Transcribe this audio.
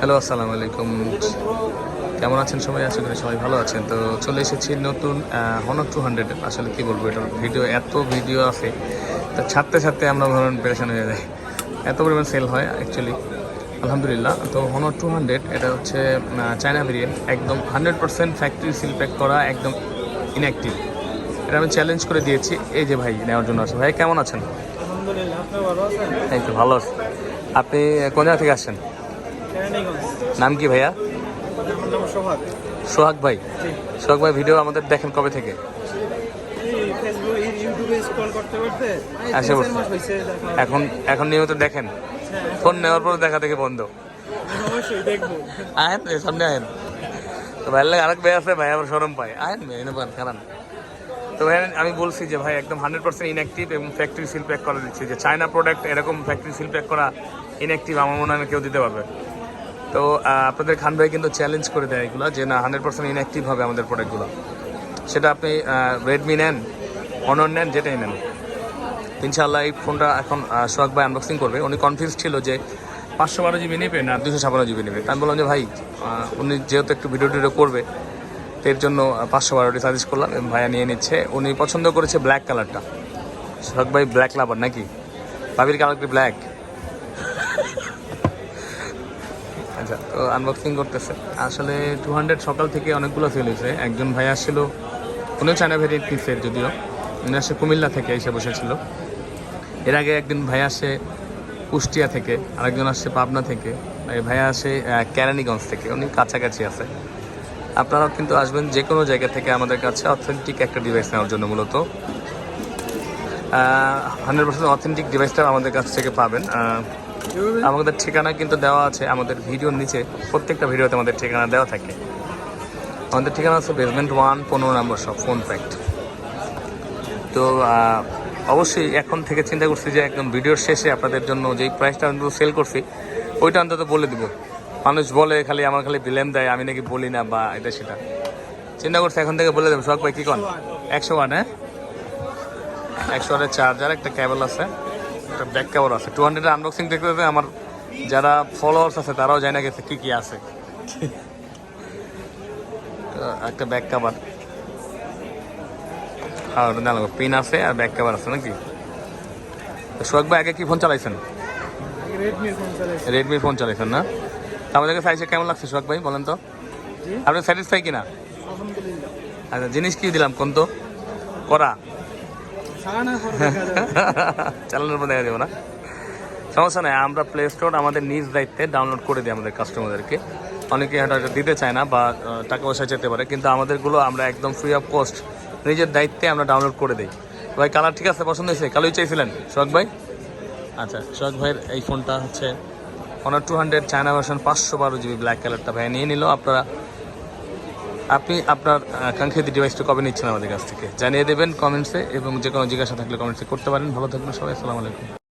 Hello আসসালামু আলাইকুম। কেমন আছেন সবাই? আশা করি সবাই ভালো আছেন। তো চলে এসেছি নতুন হনর টু হান্ড্রেড আসলে কী বলব এটার ভিডিও এত ভিডিও আছে। তা ছাড়তে ছাড়তে আমরা ধরুন পেরেশান হয়ে যাই। এত পরিমাণ সেল হয় অ্যাকচুয়ালি আলহামদুলিল্লাহ। তো হনর টু হান্ড্রেড এটা হচ্ছে চায়না ভেরিয়েন্ট একদম hundred percent factory seal pack করা একদম ইনঅ্যাক্টিভ এটা আমি চ্যালেঞ্জ করে দিয়েছি। এই যে ভাই নেওয়ার জন্য আছে। ভাই কেমন আছেন? আলহামদুলিল্লাহ আপনি ভালো আছেন? এই তো ভালো আছি। আপনি কোন জায়গা থেকে আসছেন? নাম কি ভাইয়া? সোহাগ। সোহাগ ভাই। সোহাগ ভাই ভিডিও আমাদের দেখেন কবে থেকে? দেখা এখন এখন নিয়মিত দেখেন? হ্যাঁ, ফোন নেওয়ার পর দেখা থেকে বন্ধ। এই সামনে আহেন তো ভাইয়ের লাগে আরেক ভাই আছে ভাই আবার সরম পায়। আহেন ভাই এনে পান খারান। তো ভাই আমি বলছি যে ভাই একদম হান্ড্রেড পার্সেন্ট ইনঅ্যাক্টিভ এবং ফ্যাক্টরি সিল প্যাক করে দিচ্ছি। যে চায়না প্রোডাক্ট এরকম ফ্যাক্টরি সিল প্যাক করা ইনঅ্যাক্টিভ আমার মনে হয় কেউ দিতে পারবে। তো আপনাদের খান ভাই কিন্তু চ্যালেঞ্জ করে দেয় এগুলো যে না হান্ড্রেড পার্সেন্ট ইনঅ্যাক্টিভ হবে আমাদের প্রোডাক্টগুলো সেটা আপনি রেডমি নেন অনর নেন, যেটাই নেন। ইনশাআল্লাহ এই ফোনটা এখন সোহাগ ভাই আনবক্সিং করবে। উনি কনফিউজ ছিল যে পাঁচশো বারো জিবি নেবে না দুশো ছাপান্ন জিবি নেবে। আমি বললাম যে, ভাই উনি যেহেতু একটু ভিডিও টিডিও করবে এর জন্য পাঁচশো বারোটি সাজেস্ট করলাম ভাইয়া নিয়ে নিচ্ছে। উনি পছন্দ করেছে ব্ল্যাক কালারটা সোহাগ ভাই ব্ল্যাক লাভার নাকি? ভাবির কালার কি ব্ল্যাক আচ্ছা তো আনবক্সিং করতেছে। আসলে টু হান্ড্রেড সকাল থেকে অনেকগুলো সেল হয়েছে। একজন ভাই আসছিল, উনিও চায়না ভেরিয়েন্ট নিচ্ছে যদিও। উনি আসে কুমিল্লা থেকে এসে বসেছিল। এর আগে একদিন ভাই আসে কুষ্টিয়া থেকে, আরেকজন আসছে পাবনা থেকে। এই ভাইয়া আসে কেরানীগঞ্জ থেকে। উনি কাছাকাছি আছে। আপনারাও কিন্তু আসবেন যে কোনো জায়গা থেকে আমাদের কাছে। অথেন্টিক একটা ডিভাইস নেওয়ার জন্য মূলত। হান্ড্রেড পার্সেন্ট অথেন্টিক ডিভাইসটা আমাদের কাছ থেকে পাবেন। আমাদের ঠিকানা কিন্তু দেওয়া আছে, আমাদের ভিডিওর নিচে, প্রত্যেকটা ভিডিওতে আমাদের ঠিকানা দেওয়া থাকে। আমাদের ঠিকানা আছে বেসমেন্ট ওয়ান পনেরো নম্বর সব ফোন ফ্যাক্ট তো অবশ্যই এখন থেকে চিন্তা করছি যে একদম ভিডিওর শেষে আপনাদের জন্য যেই প্রাইসটা অন্তত সেল করছি, ওইটা অন্তত বলে দিব। মানুষ বলে খালি, আমার খালি বিলেম দেয়, আমি নাকি বলি না বা এটা সেটা। চিন্তা করছি এখন থেকে বলে দেবো। সব ভাই, কী কন? একশো ওয়ান হ্যাঁ? একশো ওয়ানের চার্জার একটা কেবল আছে। একটা ব্যাক কভার আছে। টু হান্ড্রেড আনবক্সিং দেখতে দেখতে আমার যারা ফলোয়ার্স আছে তারাও জানা গেছে কী কী আছে। একটা ব্যাক কভার আর না পিন আছে আর ব্যাক কভার আছে নাকি? সোহাগ ভাই আগে কি ফোন চালাইছেন? রেডমির ফোন চালাইছে চালাইছেন না? আমাদেরকে সাইজে কেমন লাগছে সোহাগ ভাই বলেন তো? আপনি স্যাটিসফাই কিনা আচ্ছা জিনিস কি দিলাম কোন তো? করা চালানোর পর দেখা যাবে যাবে না। সমস্যা নেই আমরা প্লে স্টোর আমাদের নিজ দায়িত্বে ডাউনলোড করে দিই আমাদের কাস্টমারদেরকে অনেকে এটা দিতে চায় না বা টাকা পয়সা যেতে পারে কিন্তু আমাদেরগুলো আমরা একদম ফ্রি অফ কস্ট নিজের দায়িত্বে আমরা ডাউনলোড করে দিই। ভাই কালার ঠিক আছে পছন্দ হয়েছে? কালোই চাইছিলেন? সোহাগ ভাই? আচ্ছা সোহাগ ভাইয়ের এই ফোনটা হচ্ছে Honor two hundred China version পাঁচশো বারো জিবি ব্ল্যাক কালারটা ভাই নিয়ে নিল আপনারা আপনি আপনার কাঙ্ক্ষিত ডিভাইসটা কবে নিচ্ছেন আমাদের কাছ থেকে? জানিয়ে দেবেন কমেন্টসে এবং যে কোনো জিজ্ঞাসা থাকলে কমেন্টসে করতে পারেন। ভালো থাকবেন সবাই, আসসালামু আলাইকুম।